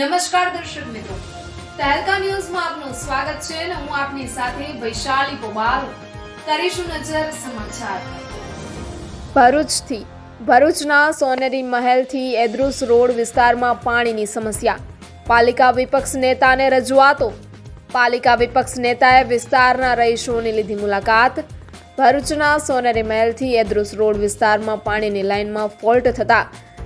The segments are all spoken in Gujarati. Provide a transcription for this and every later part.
નમસ્કાર દર્શક મિત્રો. તહેલકા ન્યૂઝમાં આપનું સ્વાગત છે અને હું આપની સાથે વૈશાલી પોબાલ કરીશું નજર સમાચાર. ભરૂચથી, ભરૂચના સોનેરી મહેલથી એદ્રુસ રોડ વિસ્તારમાં પાણીની સમસ્યા. પાલિકા વિપક્ષ નેતાને રજૂઆતો. પાલિકા વિપક્ષ નેતાએ વિસ્તારના રહીશોની લીધી મુલાકાત. ભરૂચના સોનેરી મહેલથી એદ્રુસ રોડ વિસ્તારમાં પાણીની લાઇનમાં ફોલ્ટ થતા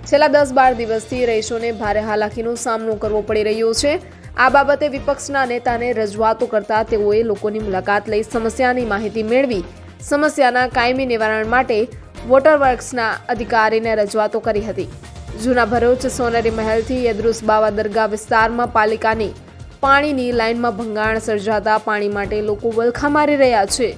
છેલ્લા દસ બાર દિવસથી રહીશોને ભારે હાલાકીનો સામનો કરવો પડી રહ્યો છે. આ બાબતે વિપક્ષના નેતાને રજૂઆતો કરતા તેઓએ લોકોની મુલાકાત લઈ સમસ્યાની માહિતી મેળવી. સમસ્યાના કાયમી નિવારણ માટે વોટર વર્ક્સના અધિકારીને રજૂઆતો કરી હતી. જૂના ભરૂચ સોનેરી મહેલથી યદ્રુસ બાવા દરગાહ વિસ્તારમાં પાલિકાની પાણીની લાઇનમાં ભંગાણ સર્જાતા પાણી માટે લોકો વલખા મારી રહ્યા છે.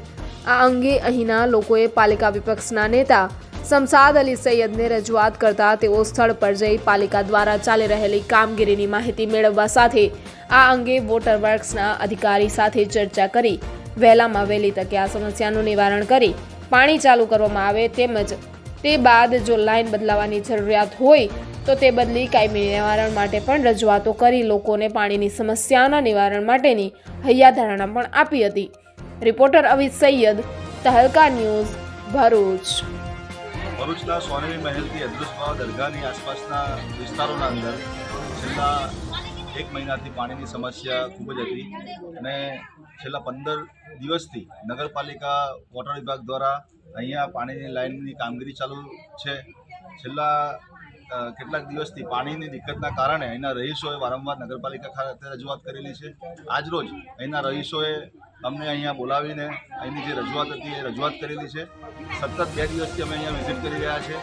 આ અંગે અહીંના લોકોએ પાલિકા વિપક્ષના નેતા સમસાદ અલી સૈયદને રજૂઆત કરતા તેઓ સ્થળ પર જઈ પાલિકા દ્વારા ચાલી રહેલી કામગીરીની માહિતી મેળવવા સાથે આ અંગે વોટર વર્ક્સના અધિકારી સાથે ચર્ચા કરી, વહેલામાં વહેલી તકે આ સમસ્યાનું નિવારણ કરી, પાણી ચાલુ કરવામાં આવે તેમજ તે બાદ જો લાઇન બદલાવાની જરૂરિયાત હોય તો તે બદલી કાયમી નિવારણ માટે પણ રજૂઆતો કરી લોકોને પાણીની સમસ્યાના નિવારણ માટેની હૈયાધારણા પણ આપી હતી. Reporter Avit Saiyed, Tehelka news Bharuch. ભરૂચના સોનેરી મહેલથી અદૃશ્યભાવ દરગાહની આસપાસના વિસ્તારોના અંદર છેલ્લા એક મહિનાથી પાણીની સમસ્યા ખૂબ જ હતી અને છેલ્લા પંદર દિવસથી નગરપાલિકા, વોટર વિભાગ દ્વારા અહીંયા પાણીની લાઇનની કામગીરી ચાલુ છે. છેલ્લા કેટલાક દિવસથી પાણીની દિક્કતના કારણે અહીંના રહીશોએ વારંવાર નગરપાલિકા ખાતે રજૂઆત કરેલી છે. આજરોજ અહીંના રહીશોએ અમને અહીંયા બોલાવીને અહીંની જે રજૂઆત હતી, એ રજૂઆત કરેલી છે. સતત બે દિવસથી અમે અહીંયા વિઝિટ કરી રહ્યા છે.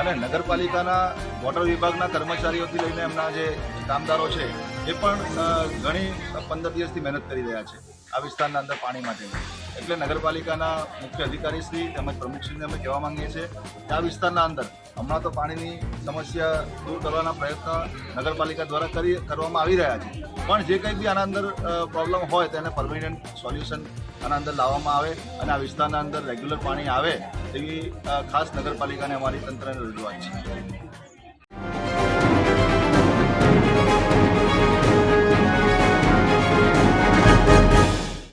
અને નગરપાલિકાના વોટર વિભાગના કર્મચારીઓથી લઈને એમના જે કામદારો છે, એ પણ ઘણી પંદર દિવસથી મહેનત કરી રહ્યા છે આ વિસ્તારના અંદર પાણી માટે એટલે નગરપાલિકાના મુખ્ય અધિકારીશ્રી તેમજ પ્રમુખશ્રીને અમે કહેવા માંગીએ છીએ કે આ વિસ્તારના અંદર હમણાં તો પાણીની સમસ્યા દૂર કરવાના પ્રયત્ન નગરપાલિકા દ્વારા કરી કરવામાં આવી રહ્યા છે. પણ જે કંઈ બી આના અંદર પ્રોબ્લેમ હોય તેને પરમિનન્ટ સોલ્યુશન આના અંદર લાવવામાં આવે અને આ વિસ્તારના અંદર રેગ્યુલર પાણી આવે તેવી ખાસ નગરપાલિકાને અમારી તંત્રને રજૂઆત છે.